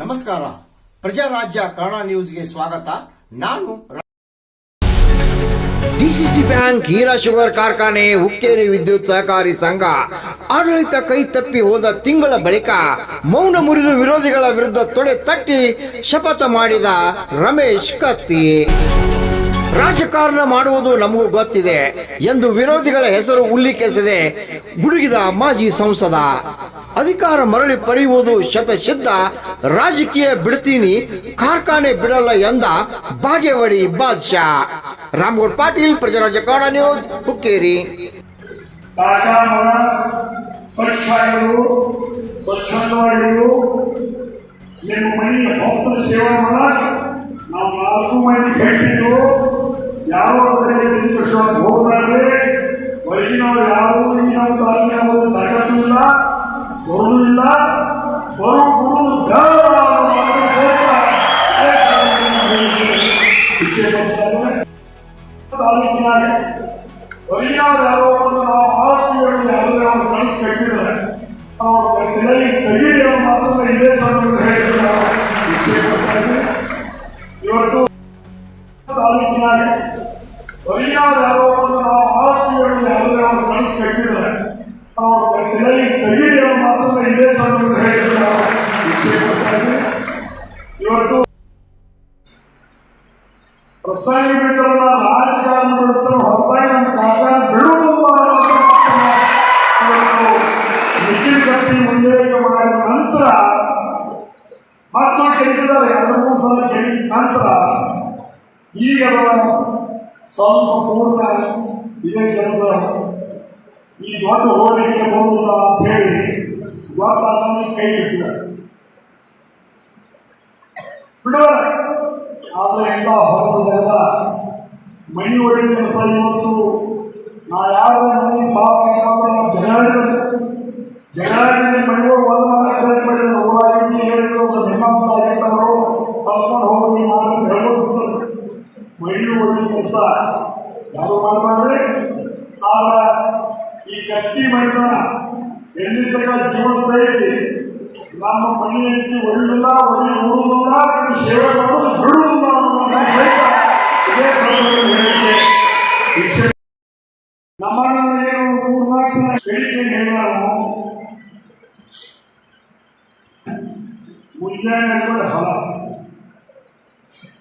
ನಮಸ್ಕಾರ. ಪ್ರಜಾರಾಜ್ಯ ಕನ್ನಡ ನ್ಯೂಸ್ಗೆ ಸ್ವಾಗತ. ನಾನು ಡಿಸಿಸಿ ಬ್ಯಾಂಕ್ ಹೀರಾ ಶುಗರ್ ಕಾರ್ಖಾನೆ ಹುಕ್ಕೇರಿ ವಿದ್ಯುತ್ ಸಹಕಾರಿ ಸಂಘ ಆಡಳಿತ ಕೈ ತಪ್ಪಿ ಹೋದ ತಿಂಗಳ ಬಳಿಕ ಮೌನ ಮುರಿದು ವಿರೋಧಿಗಳ ವಿರುದ್ಧ ತೊಡೆ ತಟ್ಟಿ ಶಪಥ ಮಾಡಿದ ರಮೇಶ್ ಕತ್ತಿ. ರಾಜಕಾರಣ ಮಾಡುವುದು ನಮಗೂ ಗೊತ್ತಿದೆ ಎಂದು ವಿರೋಧಿಗಳ ಹೆಸರು ಉಲ್ಲೇಖಿಸದೆ ಗುಡುಗಿದ ಮಾಜಿ ಸಂಸದ. ಅಧಿಕಾರ ಮರಳಿ ಪಡೆಯುವುದು ಶತಸಿದ್ಧ ರಾಜಕೀಯ ಬಿಡ್ತೀನಿ, ಕಾರ್ಖಾನೆ ಬಿಡಲ್ಲ ಎಂದ ಬಾಗೇವಾಡಿ ಬಾದ್ಶಾ. ರಾಮಗೌಡ್ ಪಾಟೀಲ್ ಪ್ರಜಾರಾಜ ಕನ್ನಡ ನ್ಯೂಸ್, ಹುಕ್ಕೇರಿ. ನಿಮ್ಮ ಮನೆ ಭಕ್ತರ ಸೇವಾ ಮಾಡ. ನಾವು ನಾಲ್ಕು ಮಂದಿ ಭೇಟಿದ್ರು ಹೊರಗಿನವ್ರು ಯಾರೋ ಒಂದು ನಾವು ತಲೆಗೆ ತೆಗೀರಿ ಅನ್ನೋ ಇದೇ ಸಂದರ್ಭದಲ್ಲಿ ನಾವು. ಇವತ್ತು ಪ್ರಸಂಗ ಬಿಟ್ಟರಲ್ಲ ರಾಜಕಾರಣ ಬಿಡುತ್ತಾರೆ ಹೊರತಾಗಿ ನಮ್ಮ ಕಾರ್ಖಾನೆ ಮಾತನ್ನ ಇವತ್ತು ನಿಖಿಲ್ ಕತ್ತಿ ಉಲ್ಲೇಖ ಮಾಡಿದ ನಂತರ ಮತ್ತೊಂದು ಕೆಟ್ಟಿದ್ದಾರೆ ಎರಡು, ಮೂರು ಸಲ ಕೆಟ್ಟಿದ ನಂತರ ಈಗ ಸ್ವಲ್ಪ ಪೂರ್ಣ ಇದೇ ಕೆಲಸ ಈ ದೊಡ್ಡ ಹೋಲಿಕೆ ಬರುವುದ ಅಂತ ಹೇಳಿ ಗೊತ್ತಾದ ಕೈ ಬಿಟ್ಟಿದ್ದಾರೆ ಬಿಡುವ, ಆದ್ದರಿಂದ ಹೊರಸದಲ್ಲ ಮಣಿ ಹೊಡಿ ಕೆಲಸ ಇವತ್ತು ನಾ ಯಾರ ಮನೆ ಪಾಪ ಜನಾಡಿದ ಜನಾಡಿದ ಮನೆಗಳು ಒಂದು ಮಾಡಕ್ಕೆ ಮಾಡಿದ ಊರಾಗಿ ಹೇಳಿದ್ರು. ನಿಮ್ಮಂತ ಆಗಿದ್ದವರು ಕಲ್ಕೊಂಡು ಹೋಗಿ ಮಾಡಿ ಹೇಳ್ಬೋದು ಹೊಡಿ ಕೆಲಸ. ಯಾರು ಮಾಡಬೇಡ್ರಿ ಆಗ ಈ ಗಟ್ಟಿ ಮೈದಾನ ಎಲ್ಲಿ ತನಕ ಜೀವನದ ನಮ್ಮ ಮನೆಯಲ್ಲಿ ಒಳ್ಳಿಲ್ಲ ಒಳ್ಳೆ ನೋಡುವುದಿಲ್ಲ ಸೇವೆ ಮಾಡೋದು ಬಿಡುವುದಿಲ್ಲ ನಮ್ಮನ್ನ ಏನು ಮೂರ್ನಾಲ್ಕು ಜನ ಹೇಳಿಕೆ ಹೇಳ ಮುಂಜಾನೆ ಫಲ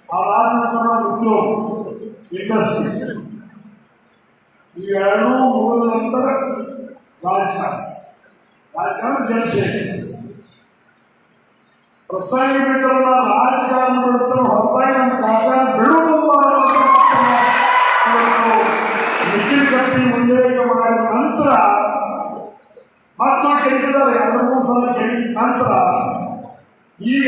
ಅದಾದ ನಂತರ ಉದ್ಯೋಗ ಇಂಡಸ್ಟ್ರಿ ಇವೆರಡೂ ಮುಗಿದ ನಂತರ ರಾಜಕಾರಣ ರಾಜಕಾರಣ ಜನಸೇನೆ ಪ್ರಸಂಗ ಬಿಟ್ಟರಲ್ಲ ರಾಜಕಾರಣ ಬಿಡುತ್ತಾರೆ ಹೊರತಾಗಿ ನಮ್ಮ ಕಾರ್ಖಾನೆ ಬಿಡುವುದಿಲ್ಲ ನಿಖಿಲ್ ಕತ್ತಿ ಉಲ್ಲೇಖ ಮಾಡಿದ ನಂತರ ಮತ್ತೊಂದು ಕೆಟ್ಟಿದ್ದಾರೆ ಎರಡು ಮೂರು ಸಲ ಕೇಳಿದ ನಂತರ ಈಗ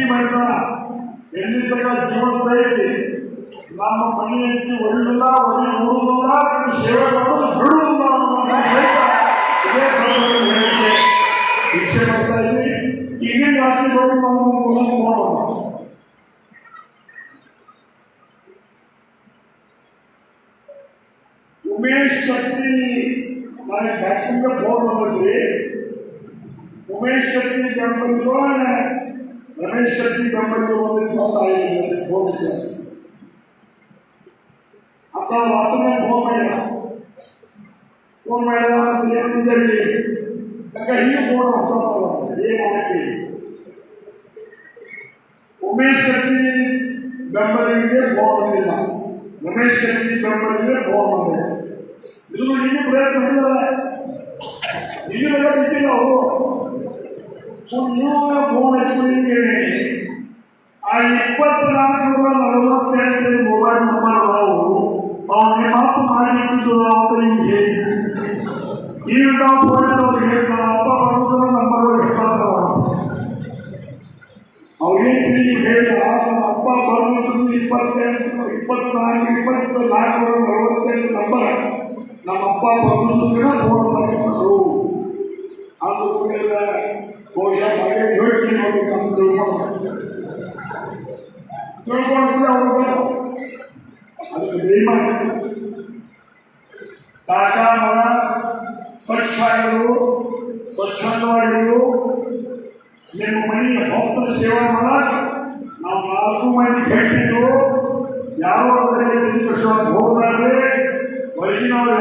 ಗಟ್ಟಿ ಮೈದಾನ ಎಲ್ಲಿ ತನಕ ಜೀವನದ ಐತಿ ನಮ್ಮ ಮನೆಯಲ್ಲಿ ಒಳ್ಳಿಲ್ಲ ಒಳ್ಳೆ ನೋಡುವುದಿಲ್ಲ ಈ ಸೇವೆ ಮಾಡೋದು ಬಿಡುವುದಿಲ್ಲ ಅನ್ನೋದನ್ನ ಸಹಿತ ಇದೇ ಸಂದರ್ಭದಲ್ಲಿ ಹೇಳಿಕೆ ಇಚ್ಛೆ ಪಡ್ತಾ ಇದ್ದೀವಿ ಇನ್ನೇನು ಜಾಸ್ತಿ ನೋಡಿ ನಾವು ಒಂದೊಂದು ನೋಡೋಣ ಉಮೇಶ್ ಶಕ್ತಿ ನನಗೆ ಬ್ಯಾಟಿಂಗ್ ಫೋನ್ ಬಂದ್ರಿ ಉಮೇಶ್ ಕತ್ತಿ ಬೆಂಬಲಿಗೋ ರಮೇಶ್ ಕತ್ತಿ ಬೆಂಬಲಿಗೋ ಬಂದಿದ್ದು ಗೊತ್ತಾಗಿಲ್ಲ ಫೋನ್ ವಿಚಾರ ಅಂತ ವಾಸ್ತವ ಫೋನ್ ಮಾಡಿದ ಫೋನ್ ಮಾಡಿದ ಅಂತ ಏನು ವಿಚಾರಿ ಯಾಕೆ ಹಿಂಗೆ ಫೋನ್ ಹೊಸ ಏನಾಗಲಿ ಉಮೇಶ್ ಕತ್ತಿ ಬೆಂಬಲಿಗೆ ಫೋನ್ ಬಂದಿಲ್ಲ ರಮೇಶ್ ಕತ್ತಿ ಬೆಂಬಲಿಗೆ ಫೋನ್ ಬಂದಿದೆ ಇದು ಇನ್ನೂ ಪ್ರಯತ್ನ ಮಾಡಿದ್ದಾರೆ ಇಲ್ಲಿಲ್ಲ ಇದ್ದಿಲ್ಲ ಅವರು ನೀವು ಫೋನ್ ಹಚ್ಕೊಂಡು ಆ ಇಪ್ಪತ್ನಾಲ್ಕು ನಲವತ್ತೆಂಟು ಮೊಬೈಲ್ ನಂಬರ್ ಅದಾವು ಅವ್ನು ನಿಮ್ಮ ಅಪ್ಪ ಮಾಡಿಟ್ಟಿದ್ದು ಅಂತ ನಿಮ್ಗೆ ಹೇಳಿ ಈಗ ನಾವು ಫೋನ್ ಹೇಳಿ ನಮ್ಮ ಅಪ್ಪ ಬರೋದ್ರ ನಂಬರ್ ಎಷ್ಟಾಗ್ತವ ಅವ್ರೇನ್ ತಿರುಗಿ ಹೇಳಿದ ನಮ್ಮ ಅಪ್ಪ ಬರೋದು ಇಪ್ಪತ್ತೆಂಟು ಇಪ್ಪತ್ನಾಲ್ಕು ಇಪ್ಪತ್ತು ನಾಲ್ಕು ನಲವತ್ತೆಂಟು ನಂಬರ್ ನಮ್ಮ ಅಪ್ಪ ಬರೋದು ಫೋನ್ ತಗೊಂಡು ಅದು ಕೂಡ ಬಹುಶಃ ಮನೆ ಹೇಳ್ತೀನಿ ನೋಡಿ ಅಂತ ತಿಳ್ಕೊಂಡು ತಿಳ್ಕೊಂಡು ಅವರು ಅದಕ್ಕೆ ದಯಮಾಡಿ ಕಾಕಾ ಮಗ ಸ್ವಚ್ಛ ಆಗಿರು ಸ್ವಚ್ಛಂದವಾಗಿರು ನಿಮ್ಮ ಮನೆಯ ಭಕ್ತರ ಸೇವೆ ಮಾಡ ನಾವು ನಾಲ್ಕು ಮಂದಿ ಭೇಟಿಗಳು ಯಾವ ಕೃಷ್ಣ ಹೋಗಲಾದ್ರೆ ಹೊರಗಿನವ್ರು